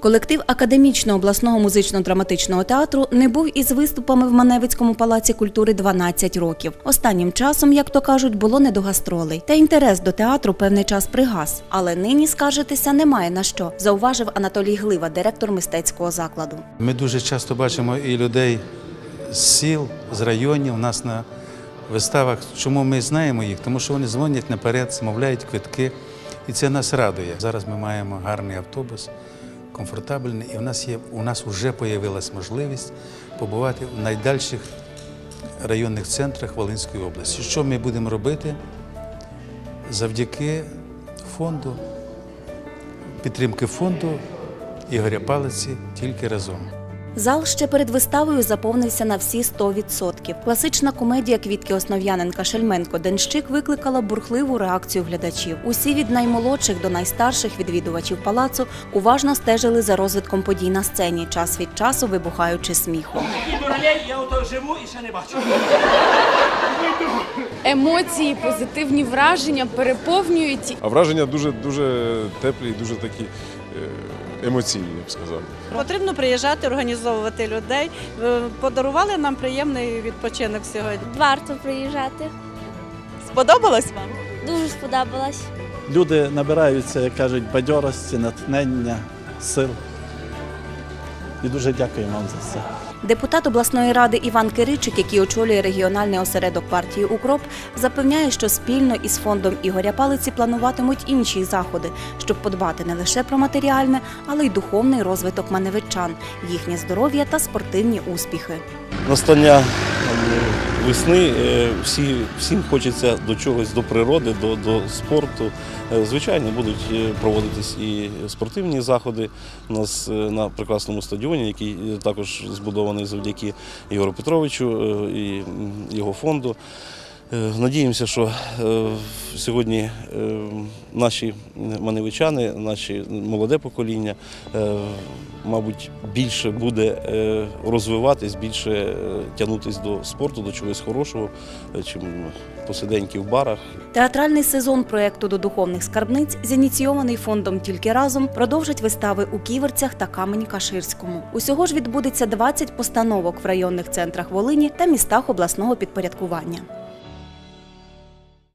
Колектив академічного обласного музично-драматичного театру не був із виступами в Маневицькому палаці культури 12 років. Останнім часом, як то кажуть, було не до гастролей. Та інтерес до театру певний час пригас. Але нині скаржитися немає на що, зауважив Анатолій Глива, директор мистецького закладу. Ми дуже часто бачимо і людей з сіл, з районів у нас на виставах. Чому ми знаємо їх? Тому що вони дзвонять наперед, замовляють квитки, і це нас радує. Зараз ми маємо гарний автобус, комфортабельний, і в нас є у нас вже з'явилася можливість побувати в найдальших районних центрах Волинської області. Що ми будемо робити завдяки фонду, підтримки фонду Ігоря Палиці тільки разом. Зал ще перед виставою заповнився на всі 100%. Класична комедія Квітки Основ'яненка Шельменко Денщик викликала бурхливу реакцію глядачів. Усі від наймолодших до найстарших відвідувачів палацу уважно стежили за розвитком подій на сцені, час від часу вибухаючи сміхом. Я ото живу і ще не бачу. емоції, позитивні враження переповнюють. А враження дуже дуже теплі, і дуже такі е, емоційні, я б сказав. Потрібно приїжджати, організовувати людей. Ви Подарували нам приємний відпочинок сьогодні. Варто приїжджати. Сподобалось вам? Дуже сподобалось. Люди набираються, як кажуть, бадьорості, натхнення, сил. І дуже дякую вам за це. Депутат обласної ради Іван Киричик, який очолює регіональний осередок партії Укроп, запевняє, що спільно із фондом Ігоря Палиці плануватимуть інші заходи, щоб подбати не лише про матеріальне, але й духовний розвиток маневичан, їхнє здоров'я та спортивні успіхи. настання весни е, всі, всім хочеться до чогось, до природи, до, до спорту. Е, Звичайно, будуть е, проводитись і спортивні заходи у нас на прекрасному стадіоні, який також збудований завдяки Ігору Петровичу і його фонду. Е, Надіємося, що е, сьогодні е, наші маневичани, наші молоде покоління, мабуть, більше буде розвиватись, більше тягнутись до спорту, до чогось хорошого, чим посиденьки в барах. Театральний сезон проєкту до духовних скарбниць, зініційований фондом Тільки разом, продовжать вистави у Ківерцях та камені Каширському. Усього ж відбудеться 20 постановок в районних центрах Волині та містах обласного підпорядкування.